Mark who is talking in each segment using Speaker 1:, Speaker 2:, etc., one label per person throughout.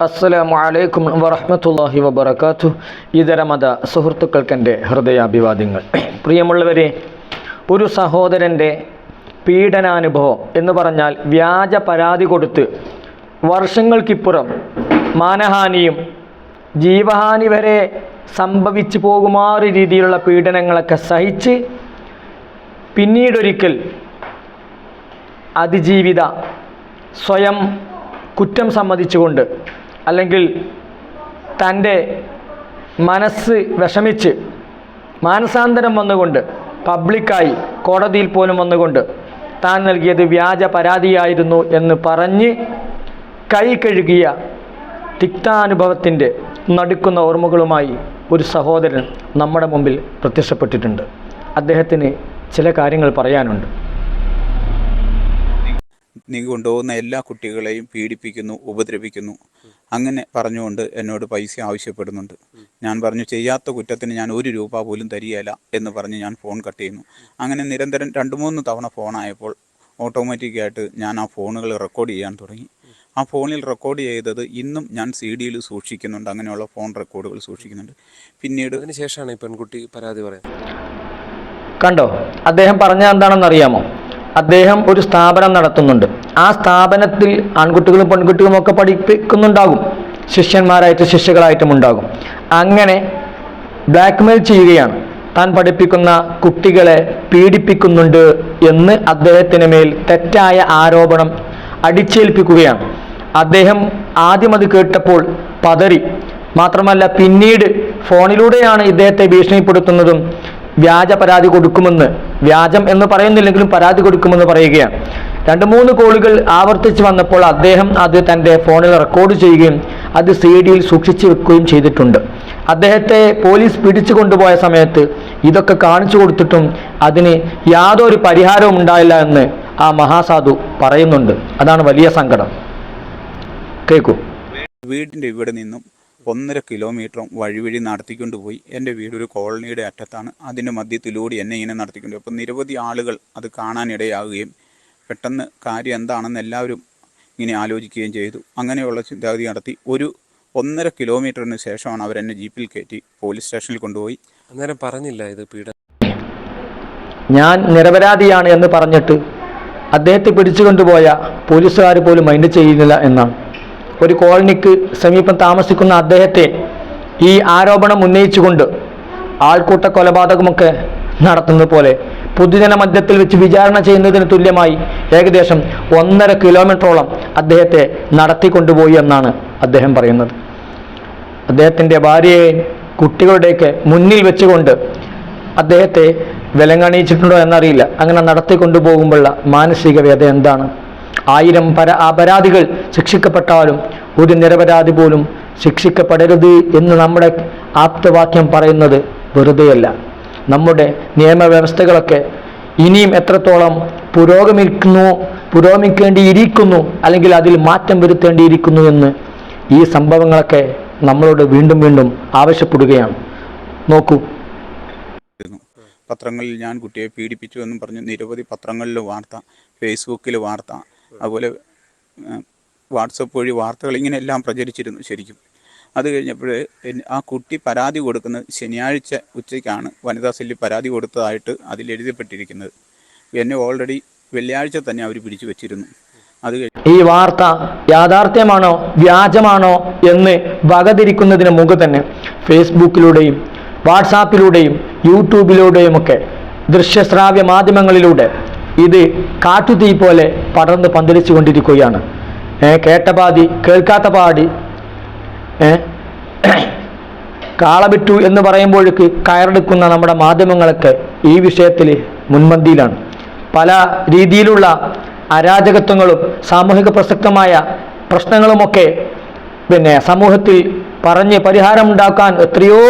Speaker 1: അസ്സലാമു അലൈക്കും വറഹ്മത്തുള്ളാഹി വബർക്കാത്തു ഇതരമത സുഹൃത്തുക്കൾക്ക് സുഹൃത്തുക്കൾക്കെന്റെ ഹൃദയാഭിവാദ്യങ്ങൾ. പ്രിയമുള്ളവരെ ഒരു സഹോദരന്റെ പീഡനാനുഭവം എന്ന് പറഞ്ഞാൽ വ്യാജ പരാതി കൊടുത്ത് വർഷങ്ങൾക്കിപ്പുറം മാനഹാനിയും ജീവഹാനി വരെ സംഭവിച്ചു പോകുമാറ് രീതിയിലുള്ള പീഡനങ്ങളൊക്കെ സഹിച്ച് പിന്നീടൊരിക്കൽ അതിജീവിത സ്വയം കുറ്റം സമ്മതിച്ചുകൊണ്ട് അല്ലെങ്കിൽ തന്റെ മനസ്സ് വിഷമിച്ച് മാനസാന്തരം വന്നുകൊണ്ട് പബ്ലിക്കായി കോടതിയിൽ പോലും വന്നുകൊണ്ട് താൻ നൽകിയത് വ്യാജ പരാതിയായിരുന്നു എന്ന് പറഞ്ഞ് കൈ കഴുകിയ തിക്താനുഭവത്തിന്റെ നടുക്കുന്ന ഓർമ്മകളുമായി ഒരു സഹോദരൻ നമ്മുടെ മുമ്പിൽ പ്രത്യക്ഷപ്പെട്ടിട്ടുണ്ട്. അദ്ദേഹത്തിന് ചില കാര്യങ്ങൾ പറയാനുണ്ട്.
Speaker 2: നീ കൊണ്ടുപോകുന്ന എല്ലാ കുട്ടികളെയും പീഡിപ്പിക്കുന്നു ഉപദ്രവിക്കുന്നു. അങ്ങനെ പറഞ്ഞുകൊണ്ട് എന്നോട് പൈസ ആവശ്യപ്പെടുന്നുണ്ട്. ഞാൻ പറഞ്ഞു ചെയ്യാത്ത കുറ്റത്തിന് ഞാൻ ഒരു രൂപ പോലും തരികയില്ല എന്ന് പറഞ്ഞ് ഞാൻ ഫോൺ കട്ട് ചെയ്യുന്നു. അങ്ങനെ നിരന്തരം രണ്ട് മൂന്ന് തവണ ഫോണായപ്പോൾ ഓട്ടോമാറ്റിക്കായിട്ട് ഞാൻ ആ ഫോണുകൾ റെക്കോർഡ് ചെയ്യാൻ തുടങ്ങി. ആ ഫോണിൽ റെക്കോർഡ് ചെയ്തത് ഇന്നും ഞാൻ സി ഡിയിൽ സൂക്ഷിക്കുന്നുണ്ട്. അങ്ങനെയുള്ള ഫോൺ റെക്കോർഡുകൾ സൂക്ഷിക്കുന്നുണ്ട്. പിന്നീട്
Speaker 3: അതിന് ശേഷമാണ് ഈ പെൺകുട്ടി പരാതി പറയുന്നത്.
Speaker 1: കണ്ടോ? അദ്ദേഹം പറഞ്ഞ എന്താണെന്ന് അറിയാമോ അദ്ദേഹം ഒരു സ്ഥാപനം നടത്തുന്നുണ്ട്. ആ സ്ഥാപനത്തിൽ ആൺകുട്ടികളും പെൺകുട്ടികളും ഒക്കെ പഠിപ്പിക്കുന്നുണ്ടാകും. ശിഷ്യന്മാരായിട്ട് ശിഷ്യകളായിട്ടും ഉണ്ടാകും. അങ്ങനെ ബ്ലാക്ക്മെയിൽ ചെയ്യുകയാണ്. താൻ പഠിപ്പിക്കുന്ന കുട്ടികളെ പീഡിപ്പിക്കുന്നുണ്ട് എന്ന് അദ്ദേഹത്തിന് മേൽ തെറ്റായ ആരോപണം അടിച്ചേൽപ്പിക്കുകയാണ്. അദ്ദേഹം ആദ്യം അത് കേട്ടപ്പോൾ പതറി. മാത്രമല്ല പിന്നീട് ഫോണിലൂടെയാണ് ഇദ്ദേഹത്തെ ഭീഷണിപ്പെടുത്തുന്നതും വ്യാജ പരാതി കൊടുക്കുമെന്ന് വ്യാജം എന്ന് പറയുന്നില്ലെങ്കിലും പരാതി കൊടുക്കുമെന്ന് പറയുകയാണ്. രണ്ട് മൂന്ന് കോളുകൾ ആവർത്തിച്ച് വന്നപ്പോൾ അദ്ദേഹം അത് തന്റെ ഫോണിൽ റെക്കോർഡ് ചെയ്യുകയും അത് സി ഡിയിൽ സൂക്ഷിച്ചു വെക്കുകയും ചെയ്തിട്ടുണ്ട്. അദ്ദേഹത്തെ പോലീസ് പിടിച്ചു കൊണ്ടുപോയ സമയത്ത് ഇതൊക്കെ കാണിച്ചു കൊടുത്തിട്ടും അതിന് യാതൊരു പരിഹാരവും ഉണ്ടായില്ല എന്ന് ആ മഹാസാധു പറയുന്നുണ്ട്. അതാണ് വലിയ സങ്കടം. കേൾക്കൂ
Speaker 2: വീടിന്റെ ഇവിടെ നിന്നും ഒന്നര കിലോമീറ്ററും വഴി വഴി നടത്തിക്കൊണ്ട് പോയി. എന്റെ വീടൊരു ഒരു കോളനിയുടെ അറ്റത്താണ്. അതിന്റെ മധ്യത്തിലൂടെ എന്നെ ഇങ്ങനെ നടത്തിക്കൊണ്ട് പോയി. അപ്പോൾ നിരവധി ആളുകൾ അത് കാണാനിടയാകുകയും പെട്ടെന്ന് കാര്യം എന്താണെന്ന് എല്ലാവരും ഇങ്ങനെ ആലോചിക്കുകയും ചെയ്തു. അങ്ങനെയുള്ള ചിന്താഗതി നടത്തി. ഒരു ഒന്നര കിലോമീറ്ററിന് ശേഷമാണ് അവരെന്നെ ജീപ്പിൽ കയറ്റി പോലീസ് സ്റ്റേഷനിൽ കൊണ്ടുപോയി.
Speaker 3: അന്നേരം പറഞ്ഞില്ല ഇത് പീഡനം
Speaker 1: ഞാൻ നിരപരാധിയാണ് എന്ന് പറഞ്ഞിട്ട് അദ്ദേഹത്തെ പിടിച്ചുകൊണ്ടുപോയ പോലീസുകാർ പോലും മൈൻഡ് ചെയ്യുന്നില്ല എന്നാണ്. ഒരു കോളനിക്ക് സമീപം താമസിക്കുന്ന അദ്ദേഹത്തെ ഈ ആരോപണം ഉന്നയിച്ചുകൊണ്ട് ആൾക്കൂട്ട കൊലപാതകമൊക്കെ നടത്തുന്നത് പോലെ പൊതുജന മധ്യത്തിൽ വെച്ച് വിചാരണ ചെയ്യുന്നതിന് തുല്യമായി ഏകദേശം ഒന്നര കിലോമീറ്ററോളം അദ്ദേഹത്തെ നടത്തിക്കൊണ്ടുപോയി എന്നാണ് അദ്ദേഹം പറയുന്നത്. അദ്ദേഹത്തിന്റെ ഭാര്യയെ കുട്ടികളുടെയൊക്കെ മുന്നിൽ വെച്ചുകൊണ്ട് അദ്ദേഹത്തെ വിലങ്ങണിയിച്ചിട്ടുണ്ടോ എന്നറിയില്ല. അങ്ങനെ നടത്തിക്കൊണ്ടുപോകുമ്പോഴുള്ള മാനസിക വേദ എന്താണ്? ആയിരം പര അപരാധികൾ ശിക്ഷിക്കപ്പെട്ടാലും ഒരു നിരപരാധി പോലും ശിക്ഷിക്കപ്പെടരുത് എന്ന് നമ്മുടെ ആപ്തവാക്യം പറയുന്നത് വെറുതെയല്ല. നമ്മുടെ നിയമവ്യവസ്ഥകളൊക്കെ ഇനിയും എത്രത്തോളം പുരോഗമിക്കുന്നു പുരോഗമിക്കേണ്ടിയിരിക്കുന്നു അല്ലെങ്കിൽ അതിൽ മാറ്റം വരുത്തേണ്ടിയിരിക്കുന്നു എന്ന് ഈ സംഭവങ്ങളൊക്കെ നമ്മളോട് വീണ്ടും വീണ്ടും ആവശ്യപ്പെടുകയാണ്. നോക്കൂ.
Speaker 2: പത്രങ്ങളിൽ ഞാൻ കുട്ടിയെ പീഡിപ്പിച്ചു എന്നും പറഞ്ഞ്. നിരവധി പത്രങ്ങളിൽ വാർത്ത ഫേസ്ബുക്കിൽ വാർത്ത അതുപോലെ വാട്സപ്പ് വഴി വാർത്തകൾ ഇങ്ങനെയെല്ലാം പ്രചരിച്ചിരുന്നു ശരിക്കും. അത് കഴിഞ്ഞപ്പോൾ ആ കുട്ടി പരാതി കൊടുക്കുന്നത് ശനിയാഴ്ച ഉച്ചയ്ക്കാണ്. വനിതാ സെല്ലിൽ പരാതി കൊടുത്തതായിട്ട് അതിൽ എഴുതപ്പെട്ടിരിക്കുന്നത്. എന്നെ ഓൾറെഡി വെള്ളിയാഴ്ച തന്നെ അവർ പിടിച്ചു വെച്ചിരുന്നു. അത്
Speaker 1: ഈ വാർത്ത യാഥാർത്ഥ്യമാണോ വ്യാജമാണോ എന്ന് വകതിരിക്കുന്നതിന് മുമ്പ് തന്നെ ഫേസ്ബുക്കിലൂടെയും വാട്സാപ്പിലൂടെയും യൂട്യൂബിലൂടെയുമൊക്കെ ദൃശ്യശ്രാവ്യ മാധ്യമങ്ങളിലൂടെ ഇത് കാട്ടുതീ പോലെ പടർന്ന് പന്തലിച്ചു കൊണ്ടിരിക്കുകയാണ് കേട്ട പാതി കേൾക്കാത്ത പാടി കാളവിറ്റു എന്ന് പറയുമ്പോഴേക്ക് കയറെടുക്കുന്ന നമ്മുടെ മാധ്യമങ്ങളൊക്കെ ഈ വിഷയത്തിൽ മുൻപന്തിയിലാണ്. പല രീതിയിലുള്ള അരാജകത്വങ്ങളും സാമൂഹിക പ്രസക്തമായ പ്രശ്നങ്ങളുമൊക്കെ പിന്നെ സമൂഹത്തിൽ പറഞ്ഞ് പരിഹാരമുണ്ടാക്കാൻ എത്രയോ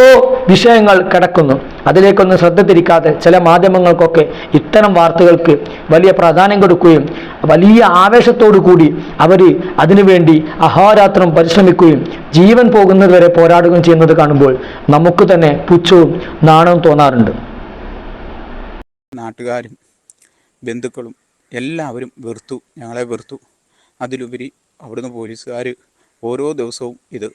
Speaker 1: വിഷയങ്ങൾ കിടക്കുന്നു. അതിലേക്കൊന്നും ശ്രദ്ധ തിരിക്കാതെ ചില മാധ്യമങ്ങൾക്കൊക്കെ ഇത്തരം വാർത്തകൾക്ക് വലിയ പ്രാധാന്യം കൊടുക്കുകയും വലിയ ആവേശത്തോടു കൂടി അവർ അതിനുവേണ്ടി അഹോരാത്രം പരിശ്രമിക്കുകയും ജീവൻ പോകുന്നത് വരെ പോരാടുകയും ചെയ്യുന്നത് കാണുമ്പോൾ നമുക്ക് തന്നെ പുച്ഛവും നാണവും തോന്നാറുണ്ട്.
Speaker 2: നാട്ടുകാരും ബന്ധുക്കളും എല്ലാവരും വെറുത്തു ഞങ്ങളെ വെറുത്തു. അതിലുപരി അവിടുന്ന് പോലീസുകാർ ഓരോ ദിവസവും ഇത്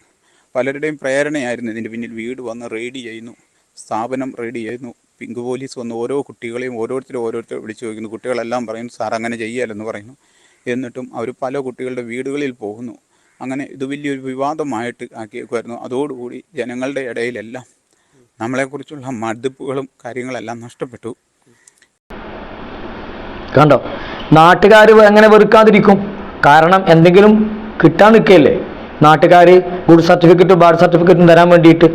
Speaker 2: പലരുടെയും പ്രേരണയായിരുന്നു. ഇതിന്റെ പിന്നിൽ വീട് വന്ന് റെയ്ഡ് ചെയ്യുന്നു. സ്ഥാപനം റെയ്ഡ് ചെയ്യുന്നു. പിങ്ക് പോലീസ് വന്ന് ഓരോ കുട്ടികളെയും ഓരോരുത്തരും ഓരോരുത്തരും വിളിച്ചു ചോദിക്കുന്നു. കുട്ടികളെല്ലാം പറയുന്നു സാർ അങ്ങനെ ചെയ്യാലെന്ന് പറയുന്നു. എന്നിട്ടും അവർ പല കുട്ടികളുടെ വീടുകളിൽ പോകുന്നു. അങ്ങനെ ഇത് വലിയൊരു വിവാദമായിട്ട് ആക്കിയേക്കുമായിരുന്നു അതോടുകൂടി ജനങ്ങളുടെ ഇടയിലെല്ലാം നമ്മളെക്കുറിച്ചുള്ള മടുപ്പുകളും കാര്യങ്ങളെല്ലാം നഷ്ടപ്പെട്ടു.
Speaker 1: കണ്ടോ? നാട്ടുകാർ എങ്ങനെ വെറുക്കാതിരിക്കും. കാരണം എന്തെങ്കിലും കിട്ടാൻ നിൽക്കുകയല്ലേ? നാട്ടുകാർ ഗുഡ് സർട്ടിഫിക്കറ്റും ബാഡ് സർട്ടിഫിക്കറ്റും തരാൻ വേണ്ടിയിട്ട്.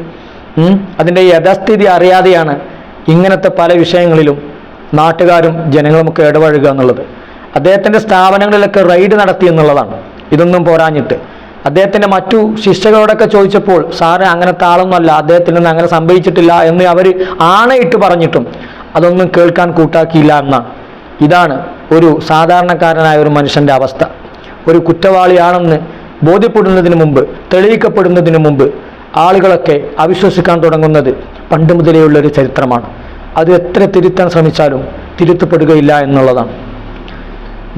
Speaker 1: അതിന്റെ യഥാസ്ഥിതി അറിയാതെയാണ് ഇങ്ങനത്തെ പല വിഷയങ്ങളിലും നാട്ടുകാരും ജനങ്ങളുമൊക്കെ ഇടപഴകുക എന്നുള്ളത്. അദ്ദേഹത്തിന്റെ സ്ഥാപനങ്ങളിലൊക്കെ റെയ്ഡ് നടത്തി എന്നുള്ളതാണ്. ഇതൊന്നും പോരാഞ്ഞിട്ട്. അദ്ദേഹത്തിന്റെ മറ്റു ശിക്ഷകളോടൊക്കെ ചോദിച്ചപ്പോൾ സാറ് അങ്ങനത്തെ ആളൊന്നുമല്ല അദ്ദേഹത്തിൽ നിന്ന് അങ്ങനെ സംഭവിച്ചിട്ടില്ല എന്ന് അവർ ആണയിട്ട് പറഞ്ഞിട്ടും അതൊന്നും കേൾക്കാൻ കൂട്ടാക്കിയില്ല എന്നാണ് ഇതാണ് ഒരു സാധാരണക്കാരനായ ഒരു മനുഷ്യന്റെ അവസ്ഥ. ഒരു കുറ്റവാളിയാണെന്ന് ബോധ്യപ്പെടുന്നതിന് മുമ്പ് തെളിയിക്കപ്പെടുന്നതിന് മുമ്പ് ആളുകളൊക്കെ അവിശ്വസിക്കാൻ തുടങ്ങുന്നത് പണ്ട് മുതലേ ഉള്ളൊരു ചരിത്രമാണ്. അത് എത്ര തിരുത്താൻ ശ്രമിച്ചാലും തിരുത്തപ്പെടുകയില്ല എന്നുള്ളതാണ്.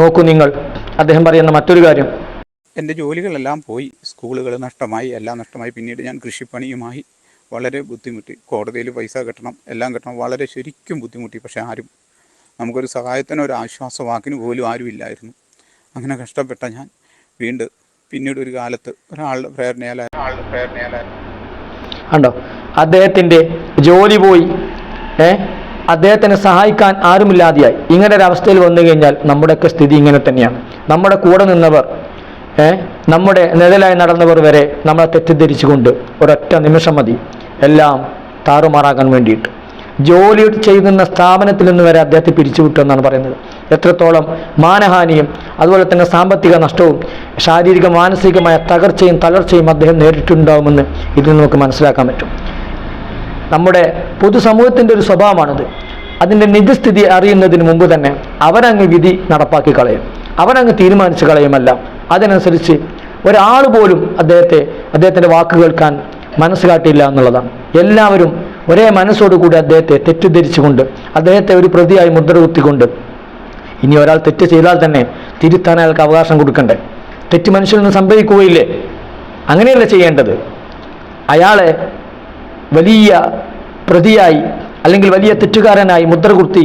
Speaker 1: നോക്കൂ നിങ്ങൾ അദ്ദേഹം പറയുന്ന മറ്റൊരു കാര്യം.
Speaker 2: എന്റെ ജോലികളെല്ലാം പോയി സ്കൂളുകൾ നഷ്ടമായി എല്ലാം നഷ്ടമായി. പിന്നീട് ഞാൻ കൃഷിപ്പണിയുമായി വളരെ ബുദ്ധിമുട്ടി. കോടതിയിൽ പൈസ കെട്ടണം എല്ലാം കെട്ടണം. വളരെ ശരിക്കും ബുദ്ധിമുട്ടി. പക്ഷേ ആരും നമുക്കൊരു സഹായത്തിന് ഒരു ആശ്വാസവാക്കിന് പോലും ആരുമില്ലായിരുന്നു. അങ്ങനെ കഷ്ടപ്പെട്ട ഞാൻ വീണ്ടും പിന്നീട് ഒരു കാലത്ത് ഒരാളുടെ പ്രേരണയാൽ ആളുടെ
Speaker 1: കണ്ടോ? അദ്ദേഹത്തിന്റെ ജോലി പോയി. ഏ? അദ്ദേഹത്തിനെ സഹായിക്കാൻ ആരുമില്ലാതെയായി. ഇങ്ങനെ ഒരു അവസ്ഥയിൽ വന്നു കഴിഞ്ഞാൽ നമ്മുടെയൊക്കെ സ്ഥിതി ഇങ്ങനെ തന്നെയാണ്. നമ്മുടെ കൂടെ നിന്നവർ ഏ? നമ്മുടെ നിഴലായി നടന്നവർ വരെ നമ്മളെ തെറ്റിദ്ധരിച്ചുകൊണ്ട് ഒരൊറ്റ നിമിഷം മതി. എല്ലാം താറുമാറാക്കാൻ വേണ്ടിയിട്ട്. ജോലി ചെയ്യുന്ന സ്ഥാപനത്തിൽ നിന്ന് വരെ അദ്ദേഹത്തെ പിരിച്ചുവിട്ടു എന്നാണ് പറയുന്നത്. എത്രത്തോളം മാനഹാനിയും അതുപോലെ തന്നെ സാമ്പത്തിക നഷ്ടവും ശാരീരിക മാനസികമായ തകർച്ചയും തളർച്ചയും അദ്ദേഹം നേരിട്ടുണ്ടാവുമെന്ന് ഇതിൽ നമുക്ക് മനസ്സിലാക്കാൻ പറ്റും. നമ്മുടെ പൊതുസമൂഹത്തിന്റെ ഒരു സ്വഭാവമാണിത്. അതിന്റെ നിജസ്ഥിതി അറിയുന്നതിന് മുമ്പ് തന്നെ അവരങ്ങ് വിധി നടപ്പാക്കി കളയും. അവരങ്ങ് തീരുമാനിച്ച് കളയുമല്ല. അതിനനുസരിച്ച് ഒരാൾ പോലും അദ്ദേഹത്തെ അദ്ദേഹത്തിന്റെ വാക്ക് കേൾക്കാൻ മനസ്സിലാട്ടിയില്ല എന്നുള്ളതാണ്. എല്ലാവരും ഒരേ മനസ്സോടുകൂടി അദ്ദേഹത്തെ തെറ്റിദ്ധരിച്ചുകൊണ്ട് അദ്ദേഹത്തെ ഒരു പ്രതിയായി മുദ്ര കുത്തിക്കൊണ്ട് ഇനി ഒരാൾ തെറ്റ് ചെയ്താൽ തന്നെ തിരുത്താൻ അയാൾക്ക് അവകാശം കൊടുക്കണ്ടേ? തെറ്റ് മനുഷ്യനിൽ നിന്ന് സംഭവിക്കുകയില്ലേ? അങ്ങനെയല്ല ചെയ്യേണ്ടത്. അയാളെ വലിയ പ്രതിയായി അല്ലെങ്കിൽ വലിയ തെറ്റുകാരനായി മുദ്ര കുത്തി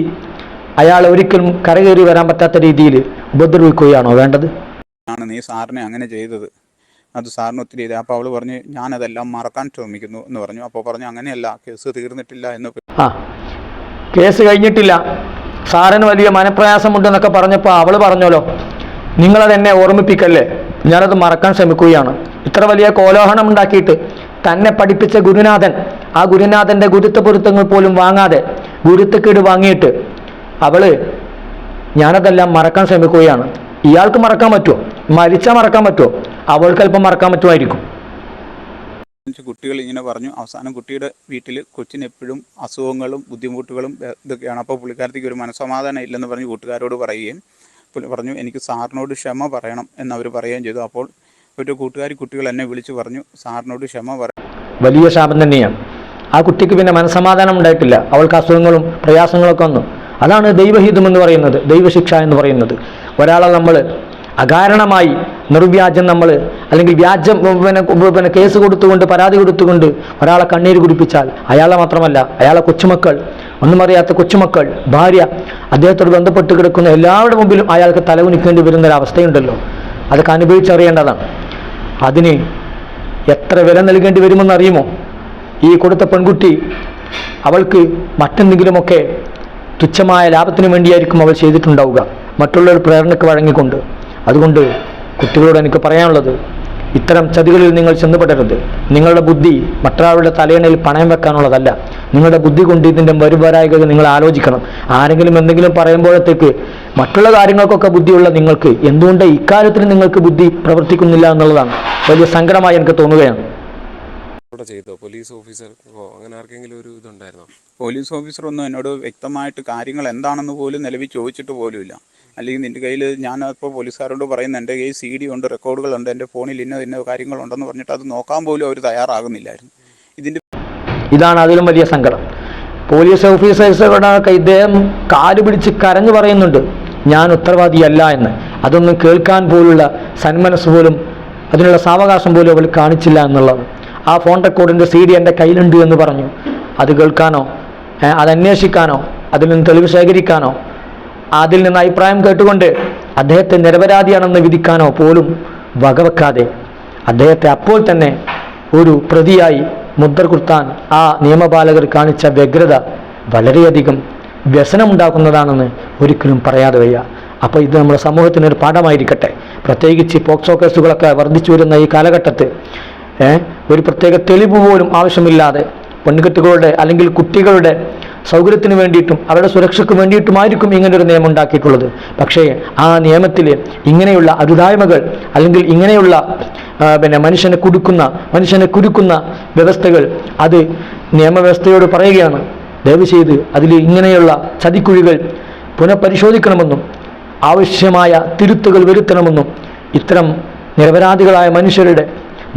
Speaker 1: അയാളെ ഒരിക്കലും കരകയറി വരാൻ പറ്റാത്ത രീതിയിൽ ഉപദ്രവിക്കുകയാണോ വേണ്ടത്?
Speaker 2: ആണ് നീ സാറിനെ അങ്ങനെ ചെയ്തത്. അത് സാറിന് ഒത്തിരി ഇത്. അപ്പോൾ അവൾ പറഞ്ഞ് ഞാനതെല്ലാം മറക്കാൻ ശ്രമിക്കുന്നു എന്ന് പറഞ്ഞു. അപ്പോൾ പറഞ്ഞു അങ്ങനെയല്ല കേസ് തീർന്നിട്ടില്ല എന്ന്
Speaker 1: ആ കേസ് കഴിഞ്ഞിട്ടില്ല. സാറിന് വലിയ മനപ്രയാസമുണ്ടെന്നൊക്കെ പറഞ്ഞപ്പോൾ അവൾ പറഞ്ഞല്ലോ നിങ്ങളത് എന്നെ ഓർമ്മിപ്പിക്കല്ലേ? ഞാനത് മറക്കാൻ ശ്രമിക്കുകയാണ്. ഇത്ര വലിയ കോലോഹണം ഉണ്ടാക്കിയിട്ട് തന്നെ പഠിപ്പിച്ച ഗുരുനാഥൻ ആ ഗുരുനാഥന്റെ ഗുരുത്വ പൊരുത്തങ്ങൾ പോലും വാങ്ങാതെ ഗുരുത്തക്കേട് വാങ്ങിയിട്ട് അവൾ ഞാനതെല്ലാം മറക്കാൻ ശ്രമിക്കുകയാണ്. ഇയാൾക്ക് മറക്കാൻ പറ്റുമോ മരിച്ചാൽ മറക്കാൻ പറ്റുമോ? അവൾക്ക് അല്പം മറക്കാൻ പറ്റുമായിരിക്കും.
Speaker 2: കുട്ടികൾ ഇങ്ങനെ പറഞ്ഞു. അവസാനം കുട്ടിയുടെ വീട്ടിൽ കൊച്ചിന് എപ്പോഴും അസുഖങ്ങളും ബുദ്ധിമുട്ടുകളും ഇതൊക്കെയാണ്. അപ്പോൾ പുള്ളിക്കാരത്തേക്ക് ഒരു മനസ്സമാധാനം ഇല്ലെന്ന് പറഞ്ഞ് കൂട്ടുകാരോട് പറയുകയും പറഞ്ഞു എനിക്ക് സാറിനോട് ക്ഷമ പറയണം എന്ന് അവർ പറയുകയും ചെയ്തു. അപ്പോൾ ഒരു കൂട്ടുകാരി കുട്ടികൾ എന്നെ വിളിച്ചു പറഞ്ഞു സാറിനോട് ക്ഷമ പറ
Speaker 1: വലിയ ശാപം തന്നെയാണ് ആ കുട്ടിക്ക് പിന്നെ മനസമാധാനം ഉണ്ടായിട്ടില്ല. അവൾക്ക് അസുഖങ്ങളും പ്രയാസങ്ങളൊക്കെ വന്നു. അതാണ് ദൈവഹിതം എന്ന് പറയുന്നത് ദൈവശിക്ഷ എന്ന് പറയുന്നത്. ഒരാളെ നമ്മൾ അകാരണമായി നിർവ്യാജം നമ്മൾ അല്ലെങ്കിൽ വ്യാജം പിന്നെ പിന്നെ കേസ് കൊടുത്തുകൊണ്ട് പരാതി കൊടുത്തുകൊണ്ട് ഒരാളെ കണ്ണീര് കുടിപ്പിച്ചാൽ അയാളെ മാത്രമല്ല അയാളെ കൊച്ചുമക്കൾ ഒന്നും അറിയാത്ത കൊച്ചുമക്കൾ ഭാര്യ അദ്ദേഹത്തോട് ബന്ധപ്പെട്ട് കിടക്കുന്ന എല്ലാവരുടെ മുമ്പിലും അയാൾക്ക് തലകുനിക്കേണ്ടി വരുന്ന ഒരു അവസ്ഥയുണ്ടല്ലോ അതൊക്കെ അനുഭവിച്ചറിയേണ്ടതാണ്. അതിന് എത്ര വില നൽകേണ്ടി വരുമെന്ന് അറിയുമോ ഈ കൊടുത്ത പെൺകുട്ടി അവൾക്ക് മറ്റെന്തെങ്കിലുമൊക്കെ തുച്ഛമായ ലാഭത്തിന് വേണ്ടിയായിരിക്കും അവൾ ചെയ്തിട്ടുണ്ടാവുക. മറ്റുള്ളവർ പ്രേരണയ്ക്ക് വഴങ്ങിക്കൊണ്ട്. അതുകൊണ്ട് കുട്ടികളോട് എനിക്ക് പറയാനുള്ളത് ഇത്തരം ചതികളിൽ നിങ്ങൾ ചെന്നുപെടരുത്. നിങ്ങളുടെ ബുദ്ധി മറ്റൊരാളുടെ തലയണയിൽ പണയം വെക്കാനുള്ളതല്ല. നിങ്ങളുടെ ബുദ്ധി കൊണ്ട് ഇതിന്റെ വരുവരായിക നിങ്ങൾ ആലോചിക്കണം. ആരെങ്കിലും എന്തെങ്കിലും പറയുമ്പോഴത്തേക്ക് മറ്റുള്ള കാര്യങ്ങൾക്കൊക്കെ ബുദ്ധിയുള്ള നിങ്ങൾക്ക് എന്തുകൊണ്ട് ഇക്കാര്യത്തിന് നിങ്ങൾക്ക് ബുദ്ധി പ്രവർത്തിക്കുന്നില്ല എന്നുള്ളതാണ് വലിയ സങ്കടമായി എനിക്ക് തോന്നുകയാണ്.
Speaker 3: അവിടെ ചെയ്തോ? പോലീസ് ഓഫീസർക്കോ അങ്ങനെ ആർക്കെങ്കിലും ഒരു ഇതുണ്ടായിരുന്നോ?
Speaker 2: പോലീസ് ഓഫീസർ ഒന്നും എന്നോട് വ്യക്തമായിട്ട് കാര്യങ്ങൾ എന്താണെന്ന് പോലും നിലവിൽ ചോദിച്ചിട്ട് പോലുമില്ല. അല്ലെങ്കിൽ നിന്റെ കയ്യിൽ ഞാൻ ഇപ്പോൾ പോലീസുകാരോട് പറയുന്ന എന്റെ കയ്യിൽ സി ഡി ഉണ്ട് റെക്കോർഡുകളുണ്ട് എന്റെ ഫോണിൽ ഇന്ന ഇന്ന കാര്യങ്ങളുണ്ടെന്ന് പറഞ്ഞിട്ട് അത് നോക്കാൻ പോലും അവർ തയ്യാറാകുന്നില്ലായിരുന്നു. ഇതിന്റെ
Speaker 1: ഇതാണ് അതിലും വലിയ സങ്കടം. പോലീസ് ഓഫീസേഴ്സുകളൊക്കെ ഇദ്ദേഹം കാൽ പിടിച്ച് കരഞ്ഞു പറയുന്നുണ്ട് ഞാൻ ഉത്തരവാദിയല്ല എന്ന്. അതൊന്നും കേൾക്കാൻ പോലുള്ള സന്മനസ് പോലും അതിനുള്ള സാവകാശം പോലും അവൾ കാണിച്ചില്ല എന്നുള്ളത്. ആ ഫോൺ റെക്കോർഡിന്റെ സി ഡി എന്റെ കയ്യിലുണ്ട് എന്ന് പറഞ്ഞു. അത് കേൾക്കാനോ അത് അന്വേഷിക്കാനോ അതിൽ നിന്ന് തെളിവ് ശേഖരിക്കാനോ അതിൽ നിന്ന് അഭിപ്രായം കേട്ടുകൊണ്ട് അദ്ദേഹത്തെ നിരപരാധിയാണെന്ന് വിധിക്കാനോ പോലും വകവെക്കാതെ അദ്ദേഹത്തെ അപ്പോൾ തന്നെ ഒരു പ്രതിയായി മുദ്ര കുർത്താൻ ആ നിയമപാലകർ കാണിച്ച വ്യഗ്രത വളരെയധികം വ്യസനമുണ്ടാക്കുന്നതാണെന്ന് ഒരിക്കലും പറയാതെ വയ്യ. അപ്പോൾ ഇത് നമ്മുടെ സമൂഹത്തിന് ഒരു പാഠമായിരിക്കട്ടെ. പ്രത്യേകിച്ച് പോക്സോ കേസുകളൊക്കെ വർദ്ധിച്ചു വരുന്ന ഈ കാലഘട്ടത്തിൽ ഒരു പ്രത്യേക തെളിവ് പോലും ആവശ്യമില്ലാതെ പെൺകുട്ടികളുടെ അല്ലെങ്കിൽ കുട്ടികളുടെ സൗകര്യത്തിന് വേണ്ടിയിട്ടും അവരുടെ സുരക്ഷയ്ക്ക് വേണ്ടിയിട്ടുമായിരിക്കും ഇങ്ങനൊരു നിയമം ഉണ്ടാക്കിയിട്ടുള്ളത്. പക്ഷേ ആ നിയമത്തിൽ ഇങ്ങനെയുള്ള അരുതായ്മകൾ അല്ലെങ്കിൽ ഇങ്ങനെയുള്ള പിന്നെ മനുഷ്യനെ കുടുക്കുന്ന മനുഷ്യനെ കുരുക്കുന്ന വ്യവസ്ഥകൾ അത് നിയമവ്യവസ്ഥയോട് പറയുകയാണ്. ദയവ് ചെയ്ത് അതിൽ ഇങ്ങനെയുള്ള ചതിക്കുഴികൾ പുനഃപരിശോധിക്കണമെന്നും ആവശ്യമായ തിരുത്തുകൾ വരുത്തണമെന്നും ഇത്തരം നിരപരാധികളായ മനുഷ്യരുടെ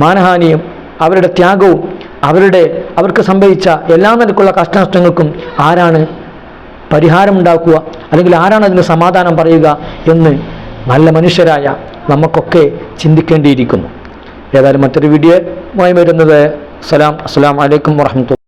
Speaker 1: മാനഹാനിയും അവരുടെ ത്യാഗവും അവരുടെ അവർക്ക് സംഭവിച്ച എല്ലാ നിലക്കുള്ള കഷ്ടനഷ്ടങ്ങൾക്കും ആരാണ് പരിഹാരമുണ്ടാക്കുക? അല്ലെങ്കിൽ ആരാണ് അതിന് സമാധാനം പറയുക എന്ന് നല്ല മനുഷ്യരായ നമുക്കൊക്കെ ചിന്തിക്കേണ്ടിയിരിക്കുന്നു. ഏതായാലും മറ്റൊരു വീഡിയോ വീഡിയോയുമായി വരുന്നത്. സലാം അസ്സലാം വലൈക്കും വറഹമത്തുള്ള